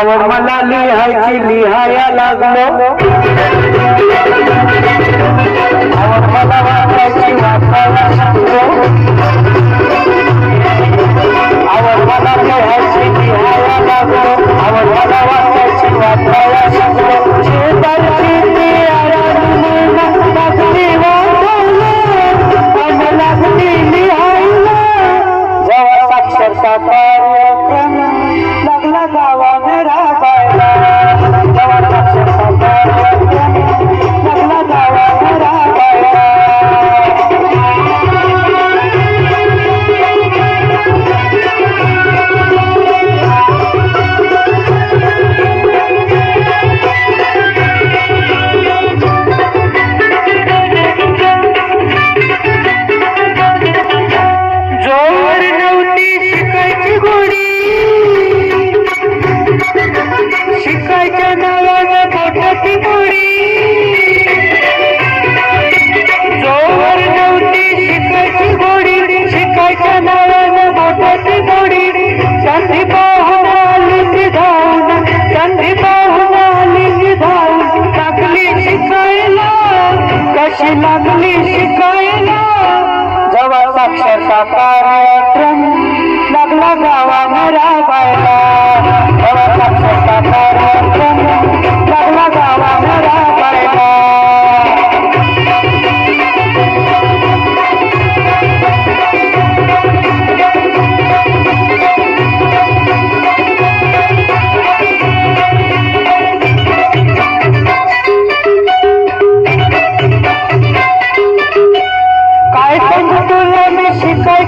आवड मला लिहायची लिहाया लागलो? शिकायच्या नावानं नव्हती शिकायची गोडी शिकायच्या नावानं मोठाची गोडी संधी पाहून आली ती धावून संधी पाहून आली ती धावून लागली शिकायला कशी लागली शिकायला? जेव्हा साक्षरता कार्य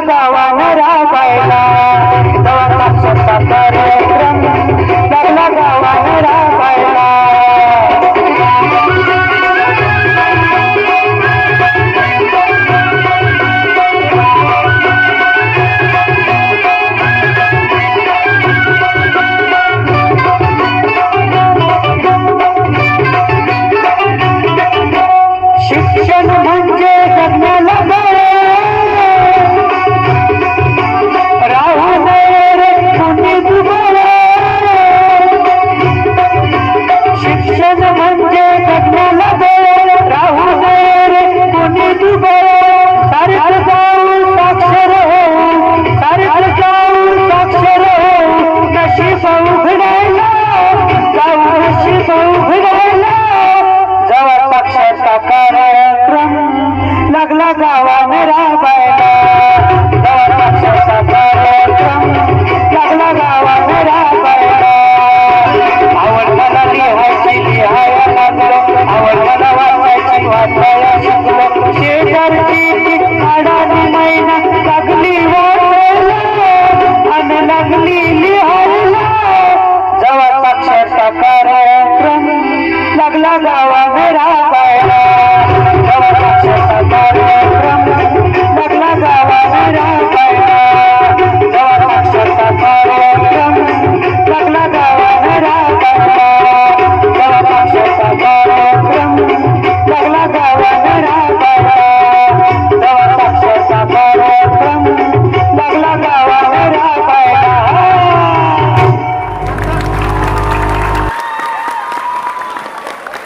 गावावर बायला मुली लिहारी जवळ पक्षाचा कार्यक्रम लागला गावा